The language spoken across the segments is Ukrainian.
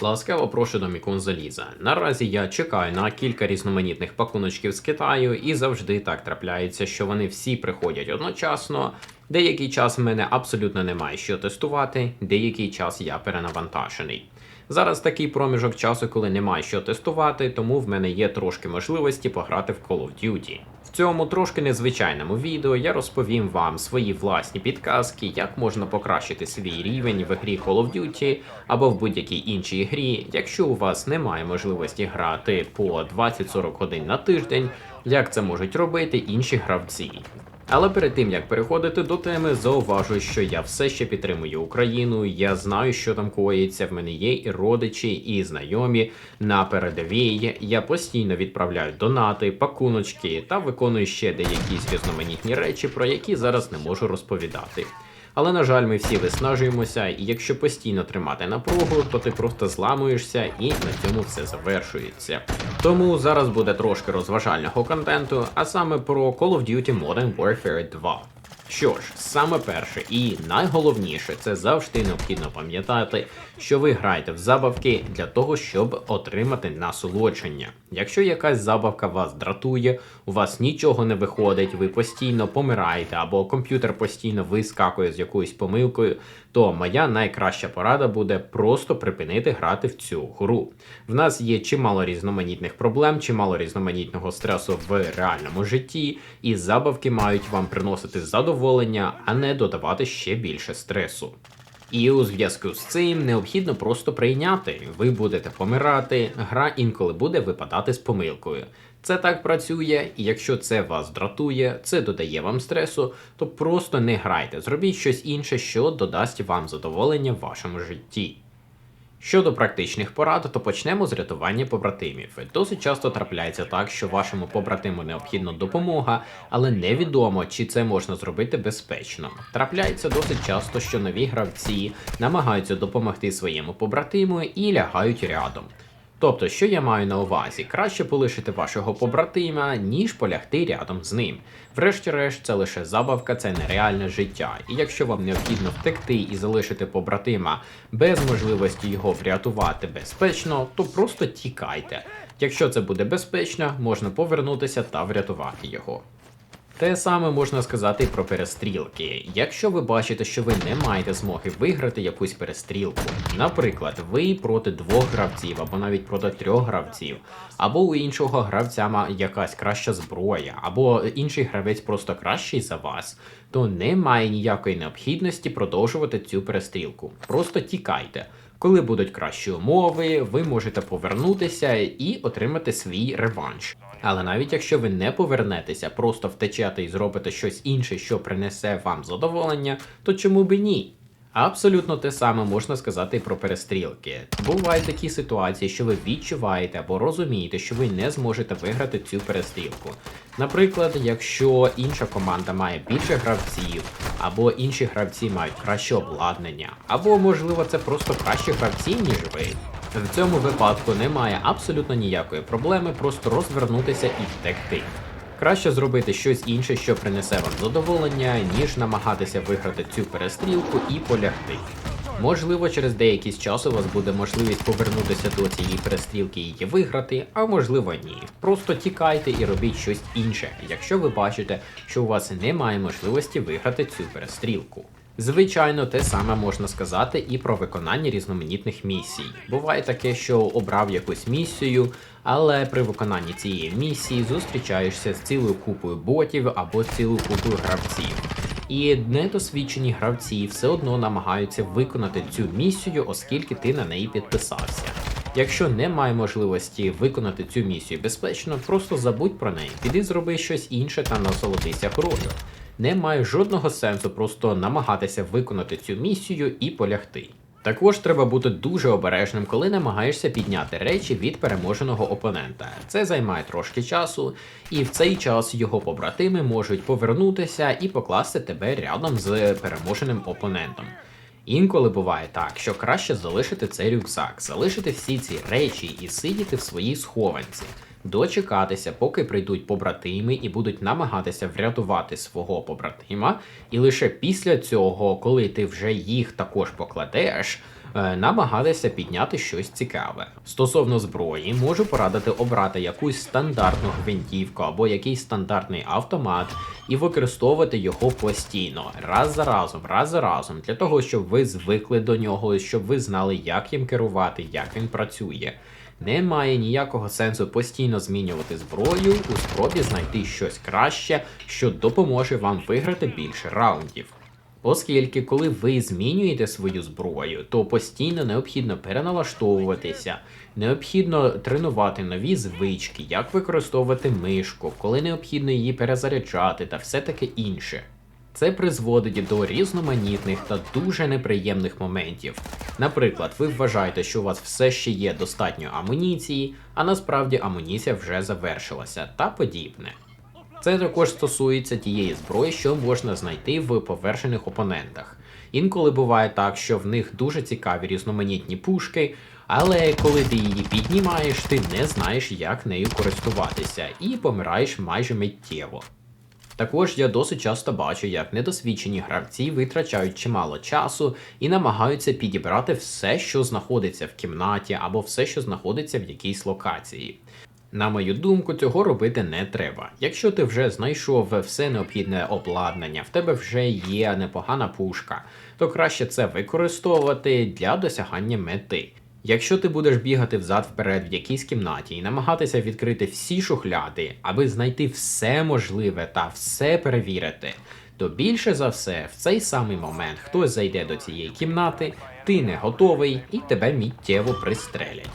Ласкаво прошу до Мікон Заліза. Наразі я чекаю на кілька різноманітних пакуночків з Китаю, і завжди так трапляється, що вони всі приходять одночасно. Деякий час в мене абсолютно немає що тестувати, деякий час я перенавантажений. Зараз такий проміжок часу, коли немає що тестувати, тому в мене є трошки можливості пограти в Call of Duty. В цьому трошки незвичайному відео я розповім вам свої власні підказки, як можна покращити свій рівень в грі Call of Duty або в будь-якій іншій грі, якщо у вас немає можливості грати по 20-40 годин на тиждень, як це можуть робити інші гравці. Але перед тим як переходити до теми, зауважу, що я все ще підтримую Україну. Я знаю, що там коїться. В мене є і родичі, і знайомі на передовій. Я постійно відправляю донати, пакуночки та виконую ще деякі різноманітні речі, про які зараз не можу розповідати. Але на жаль, ми всі виснажуємося, і якщо постійно тримати напругу, то ти просто зламуєшся і на цьому все завершується. Тому зараз буде трошки розважального контенту, а саме про Call of Duty Modern Warfare 2. Що ж, саме перше і найголовніше це завжди необхідно пам'ятати, що ви граєте в забавки для того, щоб отримати насолодження. Якщо якась забавка вас дратує, у вас нічого не виходить, ви постійно помираєте або комп'ютер постійно вискакує з якоюсь помилкою, то моя найкраща порада буде просто припинити грати в цю гру. В нас є чимало різноманітних проблем, чимало різноманітного стресу в реальному житті, і забавки мають вам приносити задоволення, а не додавати ще більше стресу. І у зв'язку з цим необхідно просто прийняти. Ви будете помирати, гра інколи буде випадати з помилкою. Це так працює, і якщо це вас дратує, це додає вам стресу, то просто не грайте, зробіть щось інше, що додасть вам задоволення в вашому житті. Щодо практичних порад, то почнемо з рятування побратимів. Досить часто трапляється так, що вашому побратиму необхідна допомога, але невідомо, чи це можна зробити безпечно. Трапляється досить часто, що нові гравці намагаються допомогти своєму побратиму і лягають рядом. Тобто, що я маю на увазі, краще полишити вашого побратима, ніж полягти рядом з ним. Врешті-решт, це лише забавка, це нереальне життя. І якщо вам необхідно втекти і залишити побратима без можливості його врятувати безпечно, то просто тікайте. Якщо це буде безпечно, можна повернутися та врятувати його. Те саме можна сказати і про перестрілки. Якщо ви бачите, що ви не маєте змоги виграти якусь перестрілку, наприклад, ви проти двох гравців або навіть проти трьох гравців, або у іншого гравця якась краща зброя, або інший гравець просто кращий за вас, то немає ніякої необхідності продовжувати цю перестрілку. Просто тікайте. Коли будуть кращі умови, ви можете повернутися і отримати свій реванш. Але навіть якщо ви не повернетеся, просто втечете і зробите щось інше, що принесе вам задоволення, то чому би ні? Абсолютно те саме можна сказати про перестрілки. Бувають такі ситуації, що ви відчуваєте або розумієте, що ви не зможете виграти цю перестрілку. Наприклад, якщо інша команда має більше гравців, або інші гравці мають краще обладнання, або можливо це просто кращі гравці, ніж ви. В цьому випадку немає абсолютно ніякої проблеми просто розвернутися і втекти. Краще зробити щось інше, що принесе вам задоволення, ніж намагатися виграти цю перестрілку і полягти. Можливо, через деякий час у вас буде можливість повернутися до цієї перестрілки і її виграти, а можливо ні. Просто тікайте і робіть щось інше, якщо ви бачите, що у вас немає можливості виграти цю перестрілку. Звичайно, те саме можна сказати і про виконання різноманітних місій. Буває таке, що обрав якусь місію, але при виконанні цієї місії зустрічаєшся з цілою купою ботів або цілою купою гравців. І недосвідчені гравці все одно намагаються виконати цю місію, оскільки ти на неї підписався. Якщо немає можливості виконати цю місію безпечно, просто забудь про неї, піди зроби щось інше та насолодися грою. Немає жодного сенсу просто намагатися виконати цю місію і полягти. Також треба бути дуже обережним, коли намагаєшся підняти речі від переможеного опонента. Це займає трошки часу, і в цей час його побратими можуть повернутися і покласти тебе рядом з переможеним опонентом. Інколи буває так, що краще залишити цей рюкзак, залишити всі ці речі і сидіти в своїй схованці. Дочекатися, поки прийдуть побратими і будуть намагатися врятувати свого побратима. І лише після цього, коли ти вже їх також покладеш. е, Намагатися підняти щось цікаве. Стосовно зброї, можу порадити обрати якусь стандартну гвинтівку або якийсь стандартний автомат і використовувати його постійно, раз за разом, раз за разом, для того, щоб ви звикли до нього, щоб ви знали, як їм керувати, як він працює. Немає ніякого сенсу постійно змінювати зброю у спробі знайти щось краще, що допоможе вам виграти більше раундів. Оскільки, коли ви змінюєте свою зброю, то постійно необхідно переналаштовуватися, необхідно тренувати нові звички, як використовувати мишку, коли необхідно її перезаряджати та все таке інше. Це призводить до різноманітних та дуже неприємних моментів. Наприклад, ви вважаєте, що у вас все ще є достатньо амуніції, а насправді амуніція вже завершилася та подібне. Це також стосується тієї зброї, що можна знайти в повершених опонентах. Інколи буває так, що в них дуже цікаві різноманітні пушки, але коли ти її піднімаєш, ти не знаєш, як нею користуватися, і помираєш майже миттєво. Також я досить часто бачу, як недосвідчені гравці витрачають чимало часу і намагаються підібрати все, що знаходиться в кімнаті, або все, що знаходиться в якійсь локації. На мою думку, цього робити не треба. Якщо ти вже знайшов все необхідне обладнання, в тебе вже є непогана пушка, то краще це використовувати для досягання мети. Якщо ти будеш бігати взад-вперед в якійсь кімнаті і намагатися відкрити всі шухляди, аби знайти все можливе та все перевірити, то більше за все в цей самий момент хтось зайде до цієї кімнати, ти не готовий і тебе миттєво пристрелять.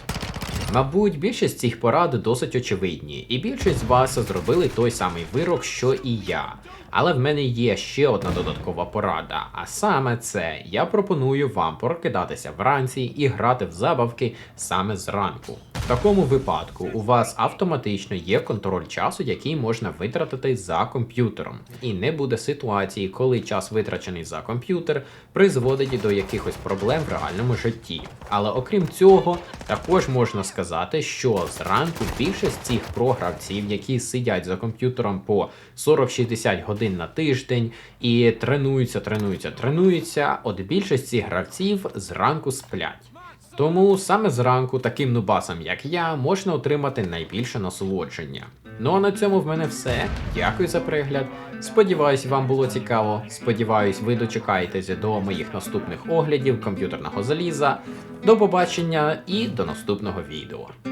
Мабуть, більшість цих порад досить очевидні, і більшість з вас зробили той самий вирок, що і я. Але в мене є ще одна додаткова порада, а саме це я пропоную вам прокидатися вранці і грати в забавки саме зранку. В такому випадку у вас автоматично є контроль часу, який можна витратити за комп'ютером, і не буде ситуації, коли час витрачений за комп'ютер призводить до якихось проблем в реальному житті. Але окрім цього, також можна сказати, що зранку більшість цих програвців, які сидять за комп'ютером по 40-60 годин на тиждень і тренуються, тренуються, тренуються, от більшість гравців зранку сплять. Тому саме зранку таким нубасам, як я, можна отримати найбільше насолодження. Ну а на цьому в мене все. Дякую за перегляд. Сподіваюсь, вам було цікаво. Сподіваюсь, ви дочекаєтеся до моїх наступних оглядів комп'ютерного заліза. До побачення і до наступного відео.